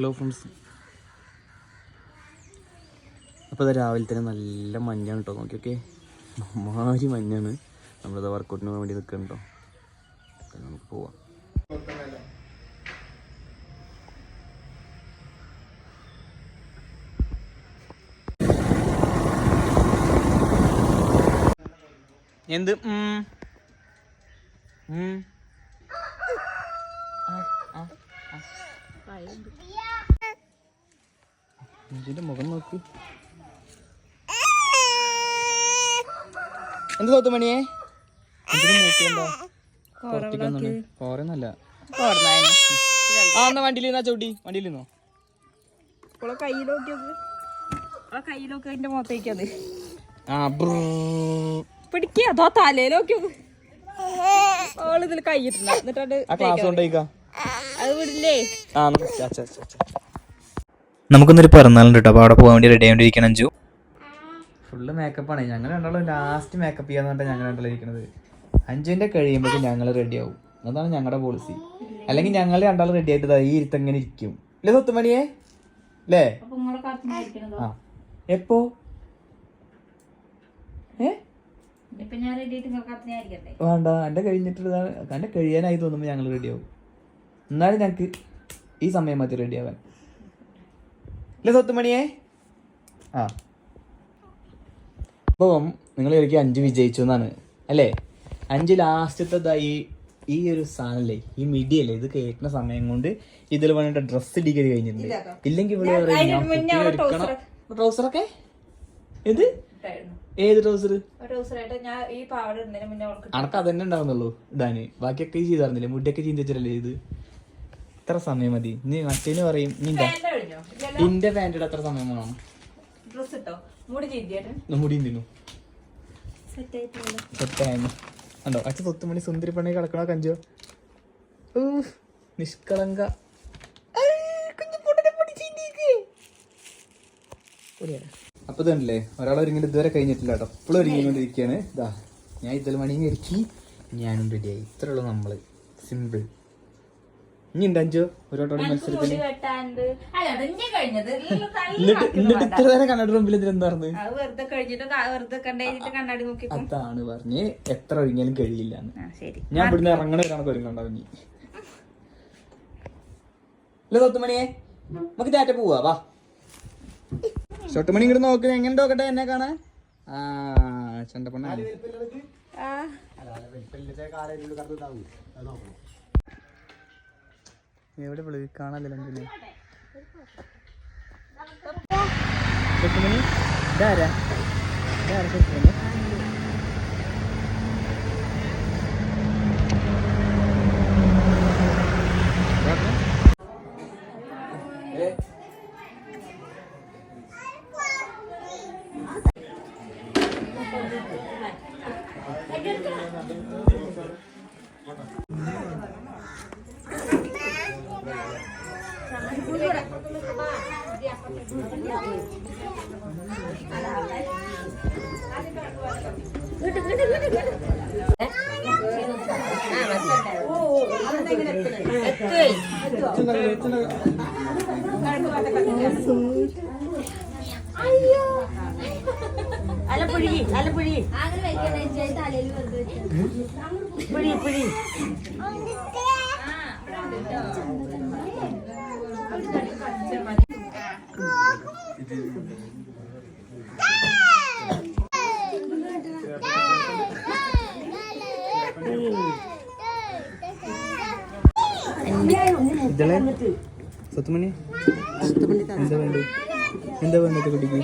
Hello friends അപ്പോൾ ഇത് രാവിലെ തന്നെ നല്ല മഞ്ഞാണ് കേട്ടോ നോക്കി ഓക്കെ മാരി മഞ്ഞാണ്. നമ്മളിത് വർക്കൗട്ടിന് വേണ്ടി നിൽക്കുന്നുണ്ടോ നമുക്ക് പോവാം. എന്ത്? ഉം? ഉം? ഇതിന്റെ മുഖം നോക്ക്. എന്ത് തോത്തു മണിയെ? കോറന്നല്ല ആ എന്നാ വണ്ടിയിൽ നിന്നാ ചവിട്ടി. വണ്ടിയിൽ നിന്നോ കയ്യിലോക്കി കയ്യിലോക്കി മുഖത്തേക്കത് ആ. പിടിക്കുക അതോ തലയിലോക്കി ഓൾ ഇതിൽ കൈയിട്ടുണ്ട് എന്നിട്ട് അത് വിടില്ലേ? ആ. നമുക്കൊന്നൊരു പിറന്നാളുണ്ട് കേട്ടോ. അപ്പോൾ അവിടെ പോകാൻ വേണ്ടി റെഡി ആയിട്ടിരിക്കണം അഞ്ചു ഫുള്ള് മേക്കപ്പാണ് ആണ്. ഞങ്ങൾ രണ്ടാളും ലാസ്റ്റ് മേക്കപ്പ് ചെയ്യാന്ന് പറഞ്ഞാൽ ഞങ്ങൾ രണ്ടാളും ഇരിക്കുന്നത്. അഞ്ചിന്റെ കഴിയുമ്പോഴേക്കും ഞങ്ങൾ റെഡി ആവും. അതാണ് ഞങ്ങളുടെ പോളിസി അല്ലെങ്കിൽ ഞങ്ങൾ രണ്ടാളും റെഡി ആയിട്ട് ദാ ഈ ഇരുത്തങ്ങനെ ഇരിക്കും. അല്ലേ സ്വത്തുമണിയെ അല്ലേ ആ. എപ്പോ? വേണ്ട. എന്റെ കഴിഞ്ഞിട്ട് എന്റെ കഴിയാനായി തോന്നുമ്പോൾ ഞങ്ങൾ റെഡിയാവും എന്നാലും ഞങ്ങൾക്ക് ഈ സമയം മതി റെഡി ആവാൻ. അല്ലേ സ്വത്തുമണിയെ ആ. അപ്പം നിങ്ങൾ എനിക്ക് അഞ്ച് വിജയിച്ചു എന്നാണ് അല്ലേ? അഞ്ച് ലാസ്റ്റത്തേതായി ഈ ഒരു സാധനല്ലേ ഈ മിഡിയല്ലേ ഇത് കേട്ടുന്ന സമയം കൊണ്ട് ഇതിൽ വേണ്ട ഡ്രസ്സ് ഇടിക്കൽ കഴിഞ്ഞിട്ടുണ്ട്. ഇല്ലെങ്കിൽ ഇവിടെ പറയും, ട്രൗസറൊക്കെ ഏത്? ഏത് ട്രൗസർ അനക്ക് അതന്നെ ഉണ്ടാവുന്നുള്ളൂ ഇടാന് ബാക്കിയൊക്കെ ചെയ്തായിരുന്നില്ലേ? മുടിയൊക്കെ ചിന്തിച്ചിട്ടല്ലേ ഇത്? ഇത്ര സമയം മതി? നീ മറ്റേന് പറയും നിന്റെ നിന്റെ കഴിഞ്ഞോ? എത്ര സമയം വേണം? ഡ്രസ് ഇട്ടോ? മുടി ചെയ്തിട്ട് മുടി തിന്നു സെറ്റായിരുന്നു അച്ഛൻ തൊത്തുമണി സുന്ദരി പണി കിടക്കണോ കഞ്ചോ? ഊ, നിഷ്കളങ്ക. അപ്പൊ ഇതല്ലേ? ഒരാൾ ഒരുങ്ങിട്ട് ഇതുവരെ കഴിഞ്ഞിട്ടില്ല കേട്ടോ. എപ്പോഴും ഒരുങ്ങിക്കൊണ്ടിരിക്കുകയാണ്. ഇതാ ഞാൻ ഇതിൽ മണിയും ഒരുക്കി. ഞാനും റെഡിയായി ഇത്രേ ഉള്ളൂ നമ്മൾ. സിമ്പിൾ ഇനി ഉണ്ട് അഞ്ചോ? മത്സരത്തിന് തള്ളി എന്നിട്ട് എന്നിട്ട് ഇത്ര നേരം കണ്ണാടി മുമ്പിൽ ഇതിലെന്താ പറഞ്ഞു? വെറുതെ കഴിഞ്ഞിട്ട് വെറുതെ കണ്ടേച്ചിട്ട് കണ്ണാടി നോക്കി അതാണ് പറഞ്ഞ്. എത്ര ഒരുങ്ങിയാലും കഴിയില്ല ആ ശരി. ഞാൻ ഇവിടുന്ന് ഇറങ്ങണ ഒരാൾക്ക് ഒരുങ്ങണ്ടാവും ഇനി. അല്ല തൊത്തുമണിയെ നമുക്ക് ചാറ്റ പോവാ വാ. ഷൊട്ടുമണി ഇങ്ങോട്ട് നോക്ക് എങ്ങനെ നോക്കട്ടെ എന്നെ കാണാ ആ ചണ്ടപ്പണ്ണ. ആ. എവിടെ വിളി കാണാനില്ല എന്തിന്? ഷൊട്ടുമണി ഇതാരാ? ഇതാരാ? ഷൊട്ടുമണി അലപ്പുഴി അലപ്പുഴി പുഴി പുഴി ഇതളെ സത്തുമണി? എന്താ വേണ്ടത്? എന്താ വേണ്ടത് കുട്ടിക്ക്?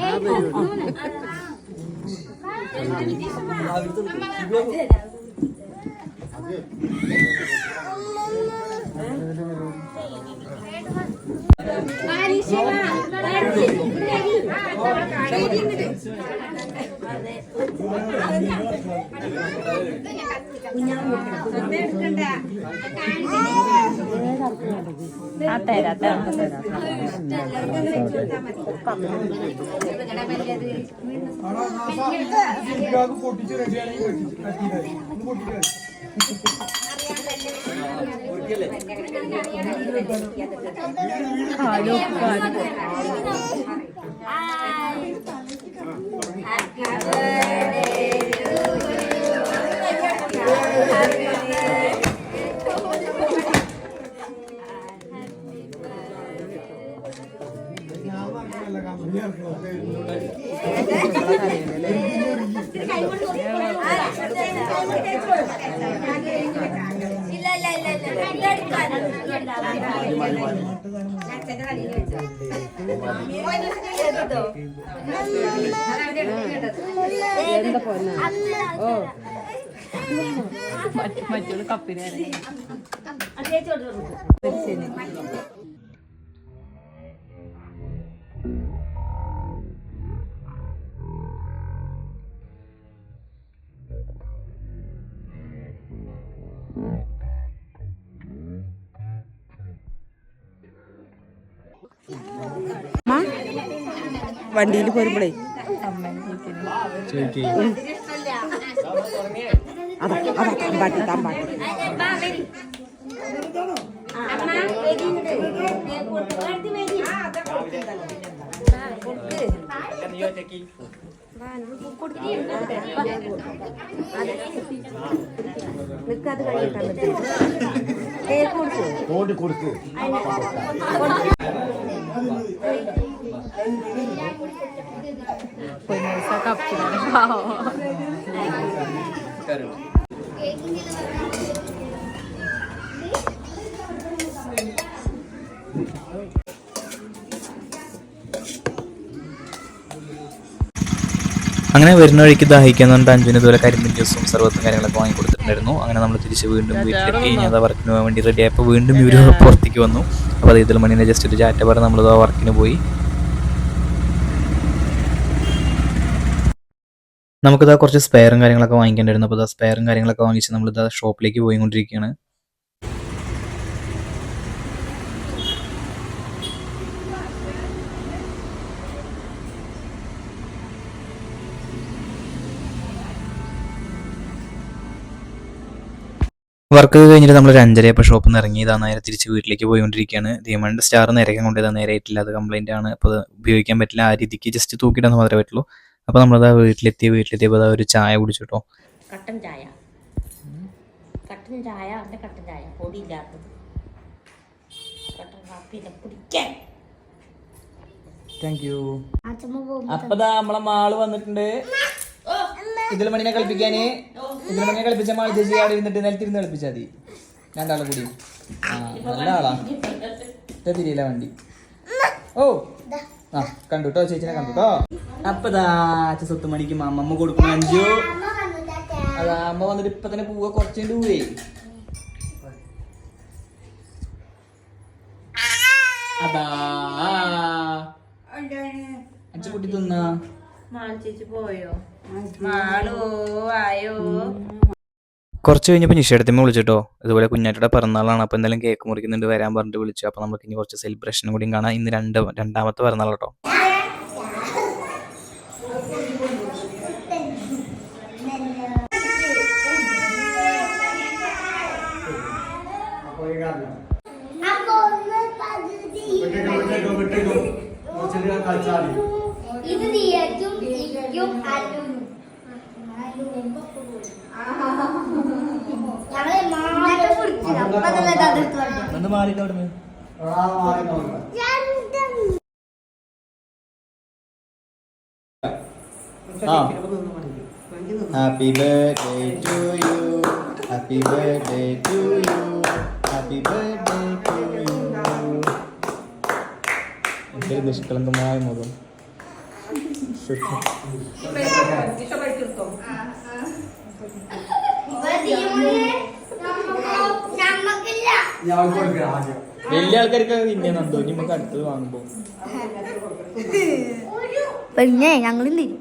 ആ തരാ തരാം പൊട്ടിച്ച് ഹാപ്പി ഇല്ല ഇല്ല ഇല്ല ഇതെടുക്കാൻ. മറ്റൊരു കപ്പിനെ വണ്ടിയിൽ പോരുമ്പോഴേ അതാ അതാ തമ്പാട്ടി തമ്പാട്ടി. കൊടുക്ക്. കൊടുക്ക് കപ്പിനെ പാവം അങ്ങനെ വരുന്ന വഴിക്ക് ദാഹിക്കാൻ പറഞ്ഞിട്ട് അഞ്ചിന് ഇതുപോലെ കരിമ്പിൻ ജ്യൂസും സർവത്തും കാര്യങ്ങളൊക്കെ വാങ്ങി കൊടുത്തിട്ടുണ്ടായിരുന്നു അങ്ങനെ നമ്മൾ തിരിച്ച് വീണ്ടും വീട്ടിലേക്ക് കഴിഞ്ഞാൽ വർക്കിന് പോകാൻ വേണ്ടി റെഡിയായപ്പോൾ വീണ്ടും ഇവർ പുറത്തേക്ക് വന്നു. അപ്പോൾ അത് ഇതിൽ മണിനെ ജസ്റ്റ് ഒരു ചാറ്റ പറഞ്ഞ് നമ്മൾ ആ വർക്കിന് പോയി. നമുക്കിതാ കുറച്ച് സ്പെയറും കാര്യങ്ങളൊക്കെ വാങ്ങിക്കേണ്ടായിരുന്നു. അപ്പോൾ ഇതാ സ്പെയറും കാര്യങ്ങളൊക്കെ വാങ്ങിച്ച് നമ്മളിതാ ഷോപ്പിലേക്ക് പോയിക്കൊണ്ടിരിക്കുകയാണ്. വർക്ക് കഴിഞ്ഞിട്ട് നമ്മൾ ഒരു അഞ്ചരയപ്പോൾ ഷോപ്പിൽ നിന്ന് ഇറങ്ങി. ഇതാ നേരെ തിരിച്ച് വീട്ടിലേക്ക് പോയിക്കൊണ്ടിരിക്കുകയാണ്. ദിയമണ്ട് സ്റ്റാർ നേരെ കൊണ്ടുപോയി നേരെ ആയിട്ടില്ല. അത് കംപ്ലൈന്റ് ആണ്. അപ്പോൾ ഉപയോഗിക്കാൻ പറ്റില്ല. ആ രീതിക്ക് ജസ്റ്റ് തൂക്കിയിട്ടെന്ന് മാത്രമേ പറ്റുള്ളൂ. അപ്പോൾ നമ്മളതാ വീട്ടിലെത്തി വീട്ടിലെത്തിയപ്പോൾ അതാ ഒരു ചായ കുടിച്ചിട്ടോ. കട്ടൻ ചായ. കട്ടൻ ചായ അവന്റെ കട്ടൻ ചായ. പൊടിയില്ലാത്തത്. കട്ടൻ കാപ്പിനെ കുടിക്കാൻ. താങ്ക് യു അപ്പതാ നമ്മളെ മാൾ വന്നിട്ടുണ്ട്. ഇതിൽ മണിനെ കളിപ്പിക്കാന്. ഇതിൽ മണിനെ കളിപ്പിച്ച മാൾ ചേച്ചി അവിടെ ഇരുന്നിട്ട് നിലത്തിരുന്ന് കളിപ്പിച്ചാൽ മതി. രണ്ടാളെ കൂടി. ആ നല്ല ആളാ. തിരിയില്ല വണ്ടി. ഓ. ആ കണ്ടു കേട്ടോ ചേച്ചിനെ കണ്ടു കേട്ടോ അപ്പതാ അച്ഛ സ്വത്ത് മണിക്ക് അമ്മമ്മ കൊടുക്കുന്നു അഞ്ചു. അതാ അമ്മ വന്നിട്ട് ഇപ്പൊ തന്നെ പോവുക കുറച്ചും പോവേ. അതാ. അച്ഛ കുട്ടി തിന്നാ? പോയോ മാളോ ആയോ കുറച്ച് വിളിച്ചിട്ടോ? അതുപോലെ കുഞ്ഞാറ്റയുടെ പിറന്നാളാണ്. അപ്പോൾ എന്തായാലും കേക്ക് മുറിക്കുന്നുണ്ട് വരാൻ പറഞ്ഞിട്ട് വിളിച്ചു. അപ്പോൾ നമുക്ക് ഇനി കുറച്ച് സെലിബ്രേഷനും കൂടി കാണാം. ഇന്ന് രണ്ട് രണ്ടാമത്തെ പിറന്നാൾ കേട്ടോ ഇത് നീയറ്റും ഇക്കും അല്ലും ഞങ്ങളെ മാറ്റം കുടിച്ചില്ല happy birthday to you happy birthday to you happy birthday to you എന്തൊരു നിഷ്കളങ്കമായ മുഖം. വലിയ ആൾക്കാർക്ക് പിന്നെ നന്ദോ. നമുക്ക് അടുത്തത് വാങ്ങുമ്പോ. പിന്നെ ഞങ്ങളും തിരും.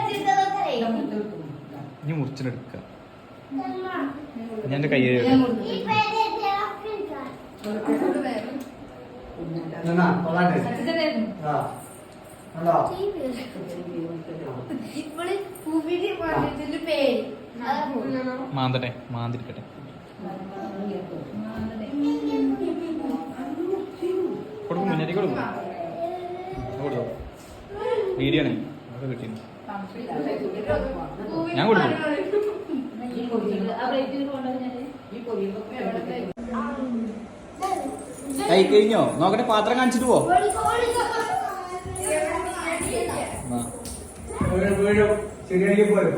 ഇനി മുറിച്ചിട്ടെടുക്ക ഞാൻ എന്റെ കയ്യിൽ പേര് മാന്തട്ടെ മാന്തിരിക്കട്ടെ. കൊടുക്കും മുന്നേറ്റി കൊടുക്കും. വീഡിയോ ആണ്. അവിടെ കിട്ടിയിരുന്നു ഞാൻ കൊടുക്കും കൈ കഴിഞ്ഞോ? നോക്കട്ടെ പാത്രം കാണിച്ചിട്ട് പോ. ശരിയായി പോയോ?